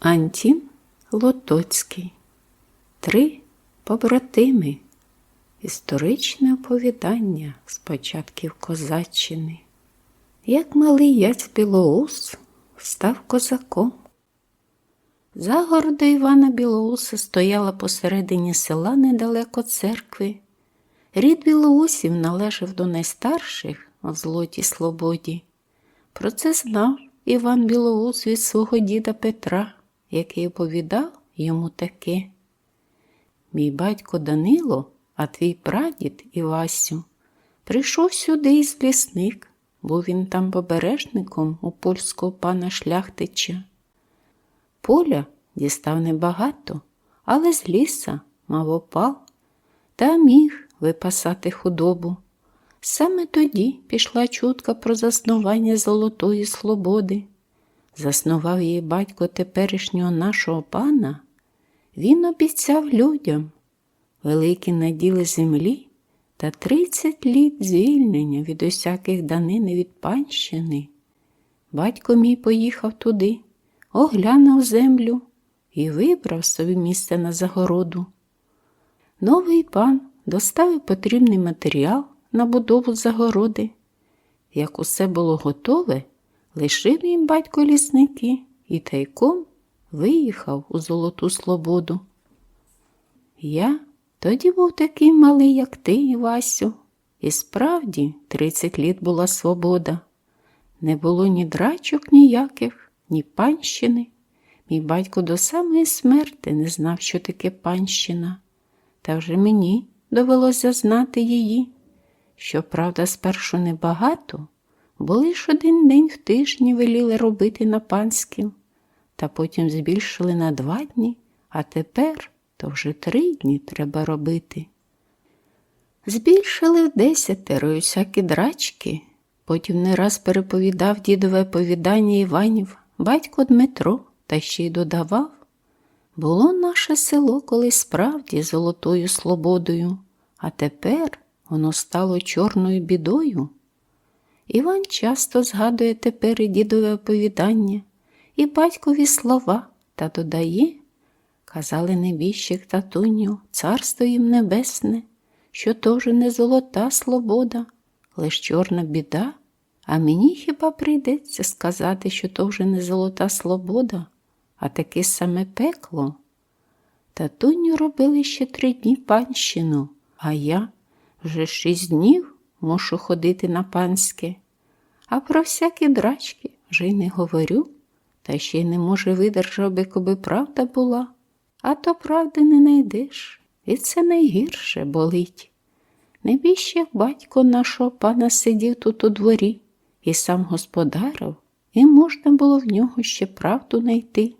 Антін Лотоцький. Три побратими. Історичне оповідання з початків козаччини. Як малий яць Білоус став козаком. Загорода Івана Білоуса стояла посередині села недалеко церкви. Рід Білоусів належав до найстарших в злотій Слободі. Про це знав Іван Білоус від свого діда Петра, який оповідав йому таке. Мій батько Данило, а твій прадід Івасю, прийшов сюди із лісник, був він там побережником у польського пана шляхтича. Поля дістав небагато, але з ліса мав опал та міг випасати худобу. Саме тоді пішла чутка про заснування Золотої Слободи. Заснував її батько теперішнього нашого пана. Він обіцяв людям великі наділи землі та тридцять літ звільнення від усяких данин і від панщини. Батько мій поїхав туди, оглянув землю і вибрав собі місце на загороду. Новий пан доставив потрібний матеріал на будову загороди. Як усе було готове, лишив їм батько лісники і тайком виїхав у Золоту Слободу. Я тоді був такий малий, як ти, Івасю, і справді тридцять літ була свобода. Не було ні драчок ніяких, ні панщини. Мій батько до самої смерти не знав, що таке панщина, та вже мені довелося знати її. Щоправда, спершу небагато, бо лиш один день в тижні веліли робити на панським, та потім збільшили на два дні, а тепер то вже три дні треба робити. Збільшили в десятеро всякі драчки, потім не раз переповідав дідове повідання Іванів, батько Дмитро, та ще й додавав. Було наше село колись справді золотою слободою, а тепер воно стало чорною бідою. Іван часто згадує тепер і дідове оповідання, і батькові слова та додає, казали небіжчик татуню, царство їм небесне, що то вже не золота слобода, лиш чорна біда, а мені хіба прийдеться сказати, що то вже не золота слобода, а таке саме пекло. Татуню робили ще три дні панщину, а я вже шість днів мушу ходити на панське, а про всякі драчки вже й не говорю, та ще й не може видержав би, коби правда була, а то правди не найдеш, і це найгірше болить. Не більше, батько нашого пана сидів тут у дворі і сам господарив, і можна було в нього ще правду найти.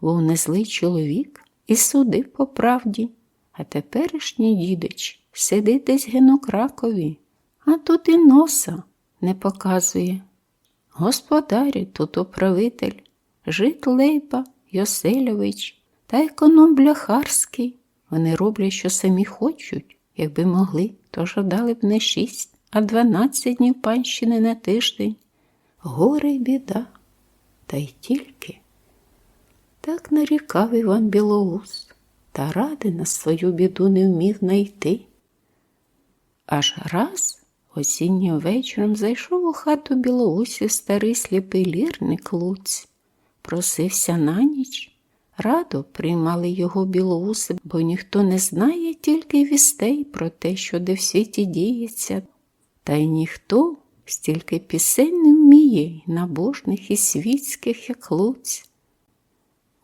Був незлий чоловік і судив по правді, а теперішній дідич сидить десь генокракові, а тут і носа не показує. Господарі тут управитель, жит Лейба Йосельович та економ Бляхарський. Вони роблять, що самі хочуть, якби могли, то жадали б не шість, а дванадцять днів панщини на тиждень. Горе й біда, та й тільки. Так нарікав Іван Білоус, та ради на свою біду не вмів найти. Аж раз осіннім вечором зайшов у хату Білоусів старий сліпий лірник Луць, просився на ніч. Радо приймали його білоуси, бо ніхто не знає тільки вістей про те, що де в світі діється, та й ніхто стільки пісень не вміє, набожних і світських, як Луць.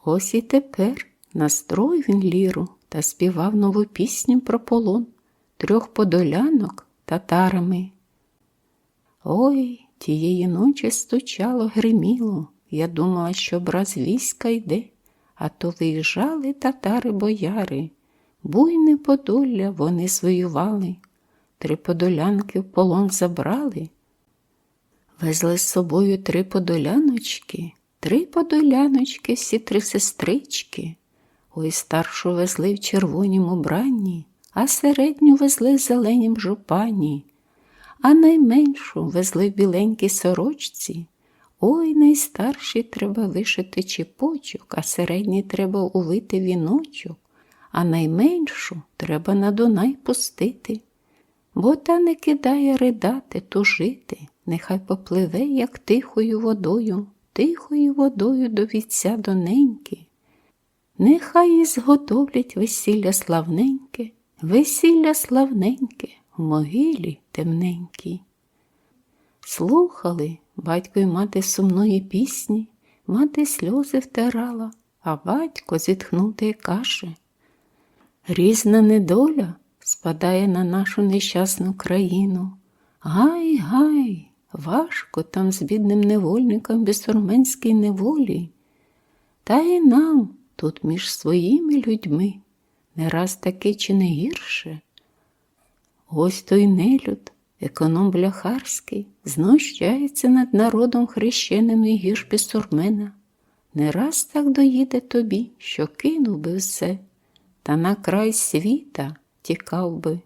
Ось і тепер настрой він ліру та співав нову пісню про полон трьох подолянок татарами. Ой, тієї ночі стучало, гриміло. Я думала, що браз війська йде, а то виїжджали татари бояри, буйне подолля вони звоювали, три подолянки в полон забрали. Везли з собою три подоляночки, три подоляночки, всі три сестрички. Ой старшу везли в червонім убранні, а середню везли зеленім жупані, а найменшу везли в біленькій сорочці, Ой, найстаршій треба вишити чіпочок, а середній треба увити віночок, а найменшу треба на Дунай пустити. Бо та не кидає ридати, тужити, нехай попливе, як тихою водою, тихою водою до вітця доненьки. Нехай і зготовлять весілля славненьке, весілля славненьке в могилі темненькій. Слухали батько й мати сумної пісні, мати сльози втирала, а батько зітхнути каже. Різна недоля спадає на нашу нещасну країну. Гай, гай, важко там з бідним невольником безсурменській неволі. Та й нам тут між своїми людьми не раз таки чи не гірше. Ось той нелюд, економ бляхарський, знущається над народом хрещеним і гірш безсурмена. Не раз так доїде тобі, що кинув би все, та на край світа тікав би.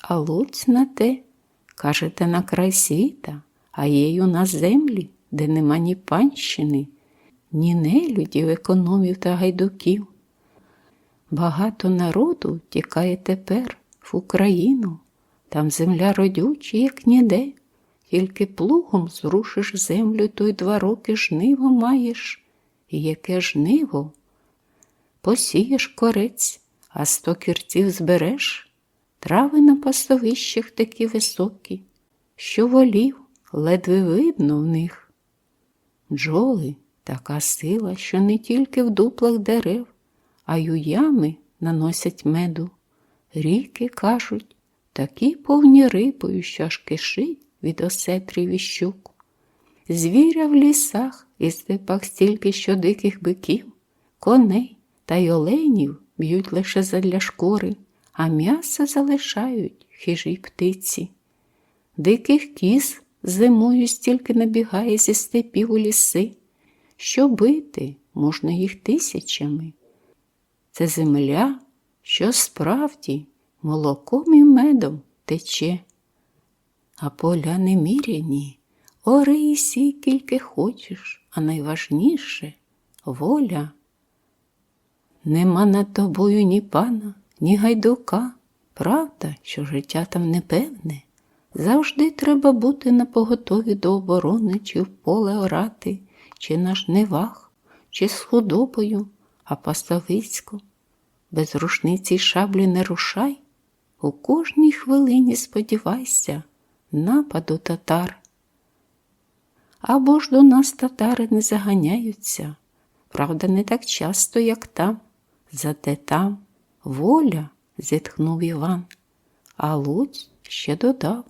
А луць на те, кажете, на край світа, а є й у нас землі, де нема ні панщини, ні нелюдів, економів та гайдуків. Багато народу тікає тепер в Україну, там земля родюча, як ніде, тільки плугом зрушиш землю, то й два роки жниво маєш, і яке жниво? Посієш корець, а сто кірців збереш, трави на пастовищах такі високі, що волів ледве видно в них. Бджоли така сила, що не тільки в дуплах дерев, а й у ями наносять меду. Ріки, кажуть, такі повні рибою, що аж кишить від осетрів і щук. Звіря в лісах і степах стільки що диких биків, коней та й оленів б'ють лише задля шкури, а м'ясо залишають хижі птиці. Диких кіз зимою стільки набігає зі степів у ліси, що бити можна їх тисячами. Це земля, що справді молоком і медом тече, а поля неміряні, ори сій кільки хочеш, а найважніше воля. Нема над тобою ні пана, ні гайдука. Правда, що життя там непевне. Завжди треба бути на поготові до оборони, чи в поле орати, чи на жнивах, чи з худобою, а пастовицько. Без рушниці й шаблі не рушай. У кожній хвилині сподівайся нападу татар. Або ж до нас татари не заганяються, правда, не так часто, як там. Зате там воля, зітхнув Іван, а Луць ще додав.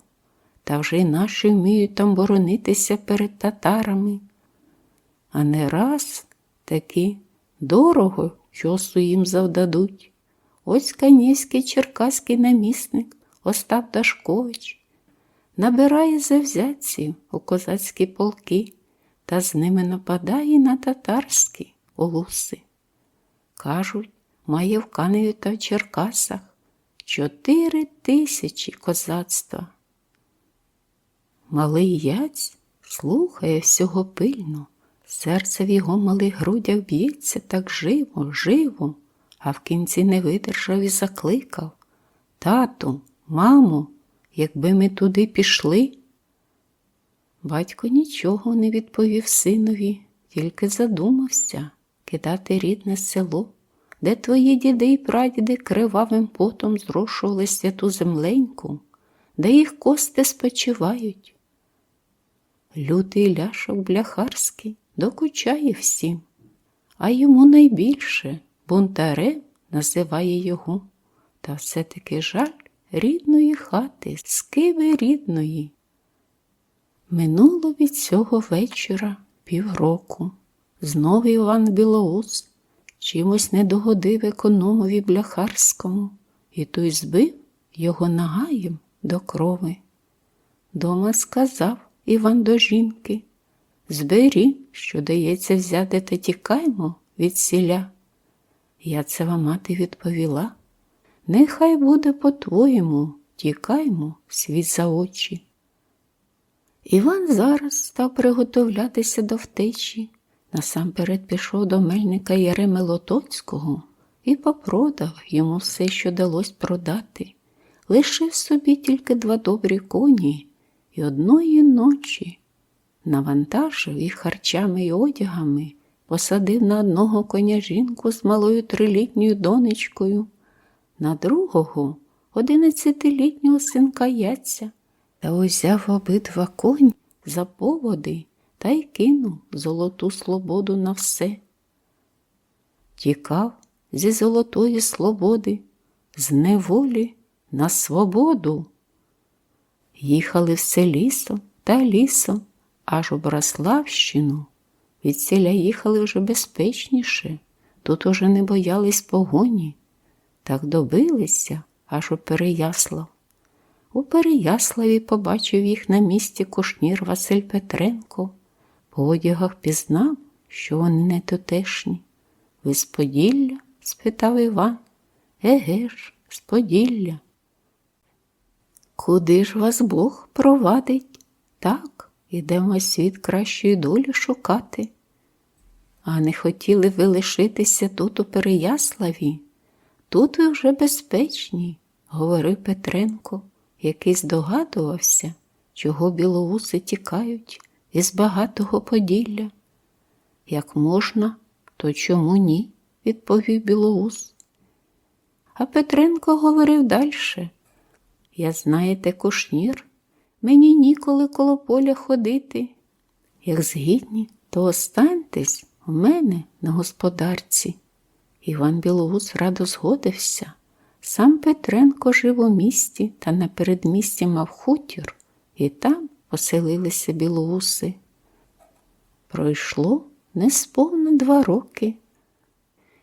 Та вже й наші вміють там боронитися перед татарами. А не раз таки дорого чосу їм завдадуть. Ось канівський черкаський намісник Остап Дашкович набирає завзятців у козацькі полки та з ними нападає на татарські улуси. Кажуть, має в Каневі та в Черкасах чотири тисячі козацтва. Малий яць слухає всього пильно, серце в його малих грудях б'ється так живо, живо, а в кінці не видержав і закликав Тату, мамо, якби ми туди пішли. Батько нічого не відповів синові, тільки задумався кидати рідне село, де твої діди й прадіди кривавим потом зрошували святу земленьку, де їх кости спочивають. Лютий ляшок бляхарський докучає всім, а йому найбільше бунтарем називає його, та все-таки жаль рідної хати, скиви рідної. Минуло від цього вечора півроку. Знов Іван Білоус чимось не догодив економові бляхарському, і той збив його нагаєм до крови. Дома сказав Іван до жінки Збері, що дається взяти, та тікаймо від сіля. Яцева мати відповіла Нехай буде по-твоєму, тікаймо світ за очі. Іван зараз став приготовлятися до втечі. Насамперед пішов до мельника Яреми Лотоцького і попродав йому все, що далось продати. Лишив собі тільки два добрі коні і одної ночі навантажив їх харчами й одягами, посадив на одного коня жінку з малою трилітньою донечкою, на другого одинадцятилітнього синка яця та узяв обидва коні за поводи та й кинув золоту слободу на все. Тікав зі золотої слободи, з неволі на свободу. Їхали все лісом та лісом, аж у Браславщину. Від селя їхали вже безпечніше, тут уже не боялись погоні. Так добилися аж у Переяслав. У Переяславі побачив їх на місці кушнір Василь Петренко. По одягах пізнав, що вони не тутешні. Ви з Поділля? спитав Іван. Еге ж, з Поділля. Куди ж вас Бог провадить? Так, ідемо світ кращої долі шукати. А не хотіли ви лишитися тут у Переяславі? Тут ви вже безпечні, говорив Петренко, який здогадувався, чого білоуси тікають із багатого Поділля. Як можна, то чому ні? відповів білоус. А Петренко говорив дальше. Я, знаєте, кушнір, мені ніколи коло поля ходити. Як згідні, то останьтесь у мене на господарці. Іван Білоус радо згодився. Сам Петренко жив у місті та на передмісті мав хутір, і там поселилися білоуси. Пройшло несповно два роки.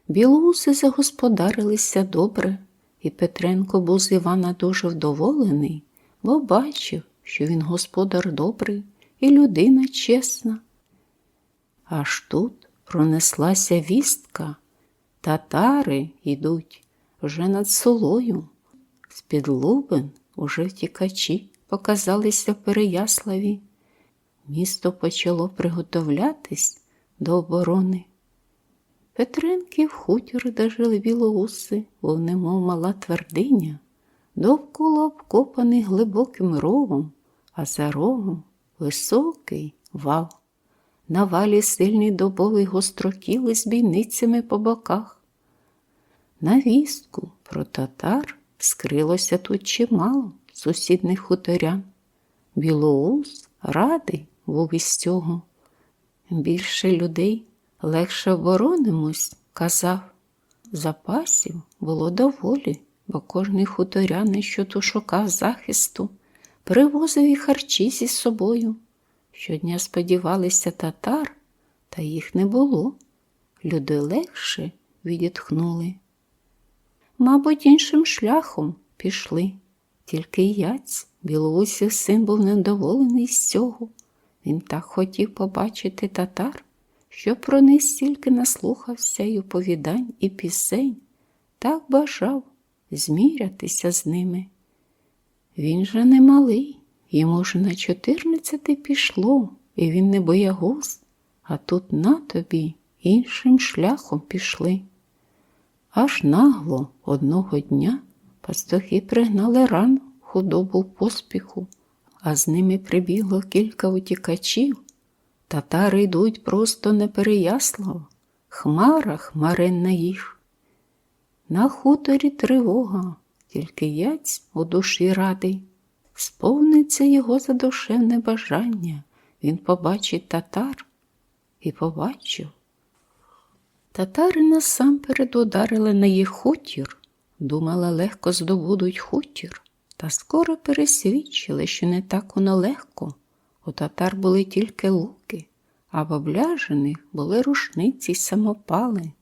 Білоуси загосподарилися добре, і Петренко був з Івана дуже вдоволений, бо бачив, що він господар добрий і людина чесна. Аж тут пронеслася вістка. Татари йдуть вже над солою. З-під Лубен уже втікачі показалися в Переяславі. Місто почало приготовлятись до оборони. Петренків хутір, де жили білоуси, був немов мала твердиня, довкола обкопаний глибоким ровом, а за рогом високий вал. На валі сильний добовий гострокіл із бійницями по боках. На вістку про татар скрилося тут чимало сусідних хуторян. Білоус радий був із цього. Більше людей легше оборонимось, казав. Запасів було доволі, бо кожний хуторянин, що ту шукав захисту, привозив і харчі зі собою. Щодня сподівалися татар, та їх не було. Люди легше відітхнули. Мабуть, іншим шляхом пішли. Тільки яць, білоусів син був недоволений з цього. Він так хотів побачити татар, що про них стільки наслухався й оповідань і пісень, так бажав змірятися з ними. Він же не малий, йому ж на чотирнадцяти пішло, і він не боягуз, а тут на тобі іншим шляхом пішли. Аж нагло одного дня пастухи пригнали рану худобу поспіху, а з ними прибігло кілька утікачів. Татари йдуть просто не переяслав, хмара хмаренна їх. На хуторі тривога, тільки яць у душі радий. Сповниться його задушевне бажання, він побачить татар і побачив. Татари насамперед ударили на їх хутір, думали, легко здобудуть хутір, та скоро пересвідчили, що не так воно легко. У татар були тільки луки, а в обляжених були рушниці й самопали.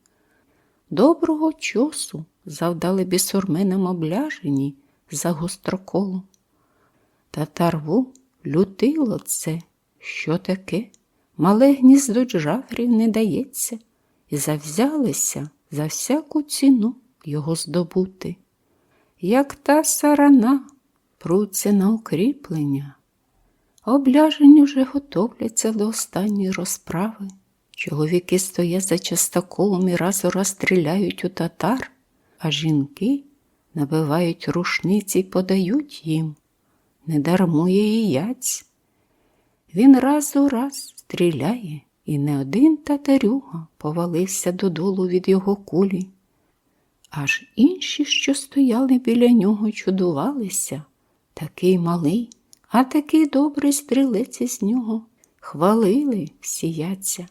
Доброго чосу завдали бісурменам обляжені за гостроколу. Татарву лютило це, що таке, мале гніздо джаврів не дається, і завзялися за всяку ціну його здобути. Як та сарана пруться на укріплення, Обляжені вже готовляться до останньої розправи. Чоловіки стоять за частоколом і раз у раз стріляють у татар, а жінки набивають рушниці й подають їм. Не дармує і яць. Він раз у раз стріляє, і не один татарюга повалився додолу від його кулі. Аж інші, що стояли біля нього, чудувалися. Такий малий, а такий добрий стрілець із нього. Хвалили сіяться.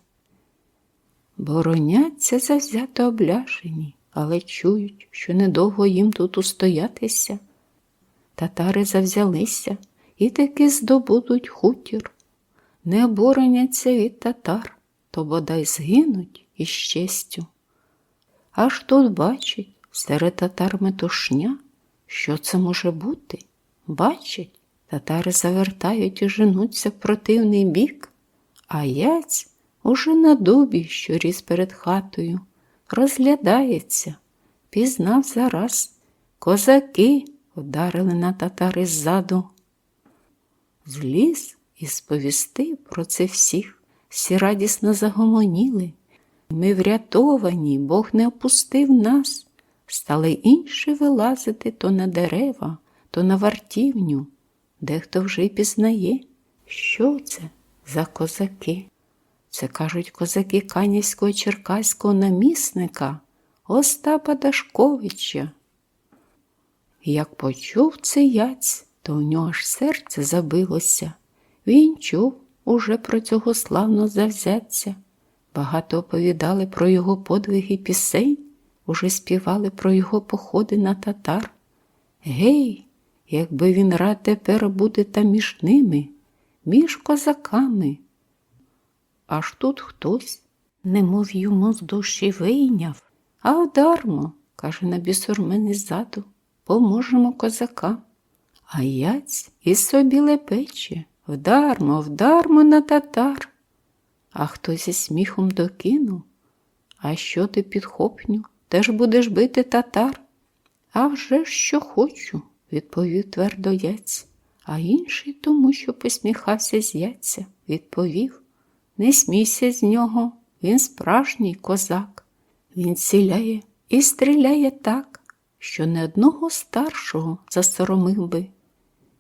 Бороняться завзято обляшені, але чують, що недовго їм тут устоятися. Татари завзялися і таки здобудуть хутір. Не обороняться від татар, то бодай згинуть із честю. Аж тут бачить серед татар метушня, що це може бути. Бачить, татари завертають і женуться в противний бік, а яць уже на дубі, що ріс перед хатою, розглядається, пізнав зараз. Козаки вдарили на татари ззаду. Зліз і сповістив про це всіх, всі радісно загомоніли. Ми врятовані, Бог не опустив нас. Стали інші вилазити то на дерева, то на вартівню. Дехто вже й пізнає, що це за козаки. Це кажуть козаки Канівського черкаського намісника Остапа Дашковича. Як почув цей яць, то у нього аж серце забилося. Він чув уже про цього славно завзяться. Багато оповідали про його подвиги пісень, уже співали про його походи на татар. Гей, якби він рад тепер бути там між ними, між козаками. Аж тут хтось, немов йому з душі вийняв, а вдармо, каже на бісурмени ззаду, поможемо козакам. А яць і собі лепече, вдармо, вдармо на татар. А хтось зі сміхом докинув. А що ти підхопню? Теж будеш бити татар? «А вже що хочу, відповів твердо яць, а інший тому, що посміхався з яця, відповів Не смійся з нього, він справжній козак. Він ціляє і стріляє так, що не одного старшого засоромив би.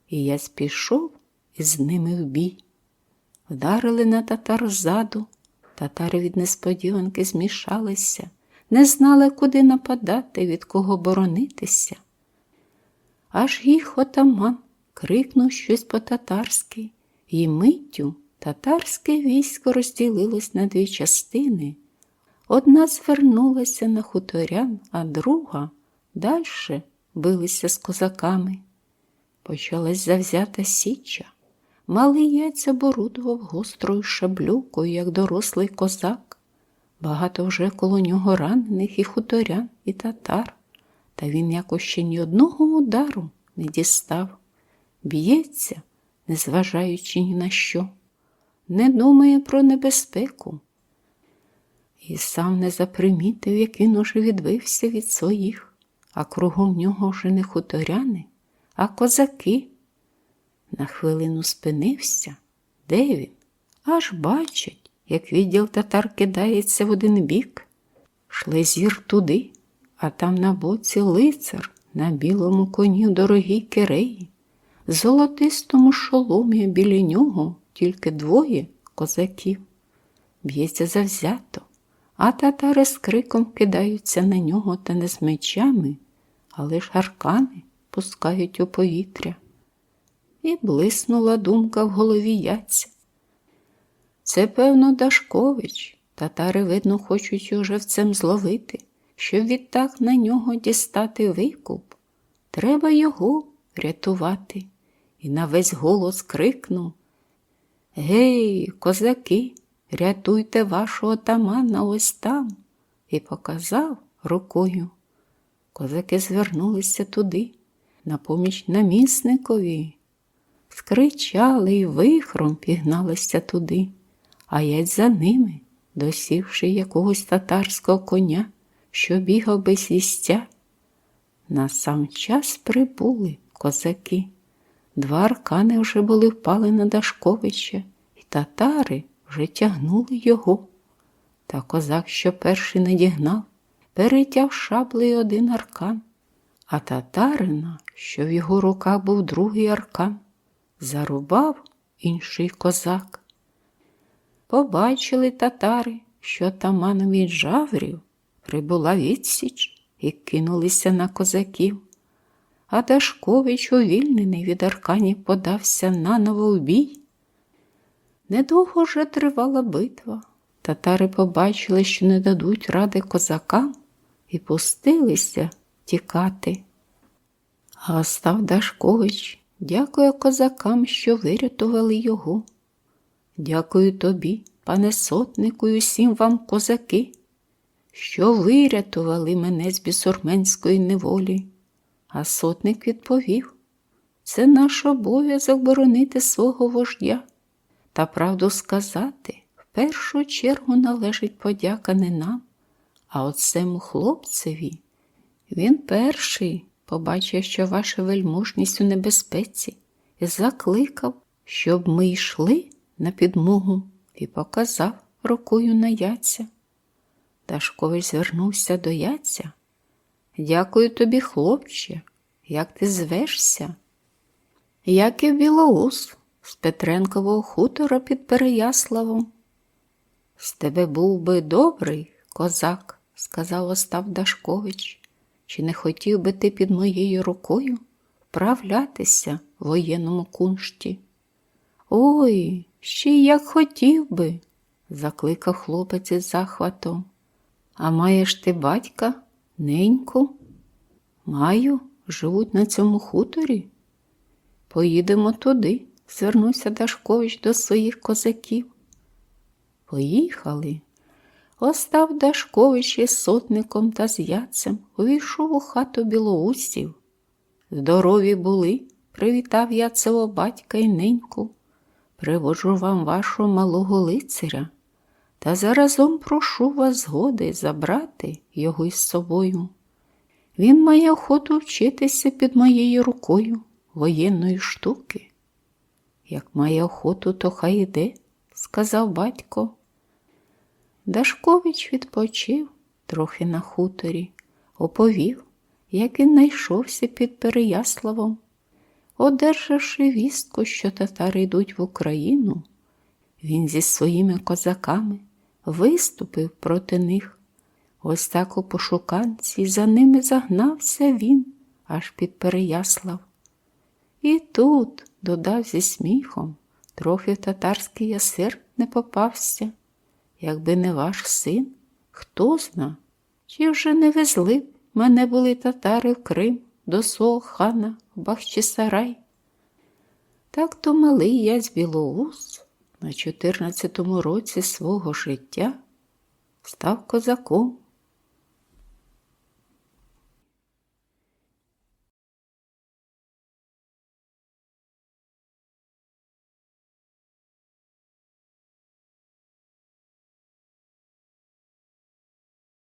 І я спішов із ними в бій. Вдарили на татар ззаду, татари від несподіванки змішалися, не знали, куди нападати, від кого боронитися. Аж їх отаман крикнув щось по-татарськи, і миттю татарське військо розділилось на дві частини. Одна звернулася на хуторян, а друга дальше билися з козаками. Почалась завзята січа. Малий яйць оборудував гострою шаблюкою, як дорослий козак. Багато вже коло нього ранених і хуторян, і татар, та він якось ще ні одного удару не дістав. Б'ється, незважаючи ні на що, не думає про небезпеку. І сам не запримітив, як він уже відбився від своїх, а кругом нього вже не хуторяни, а козаки. На хвилину спинився. Де він? Аж бачить, як відділ татар кидається в один бік. Шлезір туди, а там на боці лицар на білому коні в дорогій киреї, золотистому шоломі біля нього тільки двоє козаків. Б'ється завзято, а татари з криком кидаються на нього та не з мечами, але ж аркани пускають у повітря. І блиснула думка в голові яця. Це, певно, Дашкович. Татари, видно, хочуть його живцем зловити, щоб відтак на нього дістати викуп. Треба його рятувати. І на весь голос крикнув Гей, козаки, рятуйте вашого тамана ось там. І показав рукою. Козаки звернулися туди, на поміч намісникові скричали й вихром пігналися туди, а ять за ними, досівши якогось татарського коня, що бігав без їстя. На сам час прибули козаки. Два аркани вже були впали на Дашковича, і татари вже тягнули його. Та козак, що перший надігнав, перетяв шаблею один аркан, а татарина, що в його руках був другий аркан, зарубав інший козак. Побачили татари, що таманом від жаврів прибула відсіч і кинулися на козаків. А Дашкович, увільнений від арканів, подався наново в бій. Недовго вже тривала битва. Татари побачили, що не дадуть ради козакам, і пустилися тікати. А Остав Дашкович дякує козакам, що вирятували його. Дякую тобі, пане сотнику, і усім вам козаки, що вирятували мене з бісурменської неволі. А сотник відповів це наш обов'язок боронити свого вождя. Та правду сказати, в першу чергу належить подяка не нам, а от хлопцеві. Він перший побачив, що ваша вельможність у небезпеці, і закликав, щоб ми йшли на підмогу, і показав рукою на яця. Дашкович звернувся до яця. Дякую тобі, хлопче, як ти звешся? Яків Білоус з Петренкового хутора під Переяславом. З тебе був би добрий козак, сказав Остап Дашкович. Чи не хотів би ти під моєю рукою вправлятися в воєнному куншті? Ой, ще як хотів би, закликав хлопець із захватом. А маєш ти батька, неньку? Маю, живуть на цьому хуторі. Поїдемо туди, звернувся Дашкович до своїх козаків. Поїхали. Остав Дашкович із сотником та з яцем увійшов у хату білоусів. Здорові були, привітав яцево батька й неньку. Приводжу вам вашого малого лицаря, та заразом прошу вас згоди забрати його із собою. Він має охоту вчитися під моєю рукою воєнної штуки. Як має охоту, то хай іде, сказав батько. Дашкович відпочив трохи на хуторі, оповів, як він знайшовся під Переяславом. Одержавши вістку, що татари йдуть в Україну, він зі своїми козаками виступив проти них. Ось так у пошуканці за ними загнався він аж під Переяслав. І тут, додав зі сміхом, трохи татарський ясир не попався. Якби не ваш син, хто зна, чи вже не везли б мене були татари в Крим до свого хана в Бахчисарай. Так то малий я з Білоус на 14-му році свого життя став козаком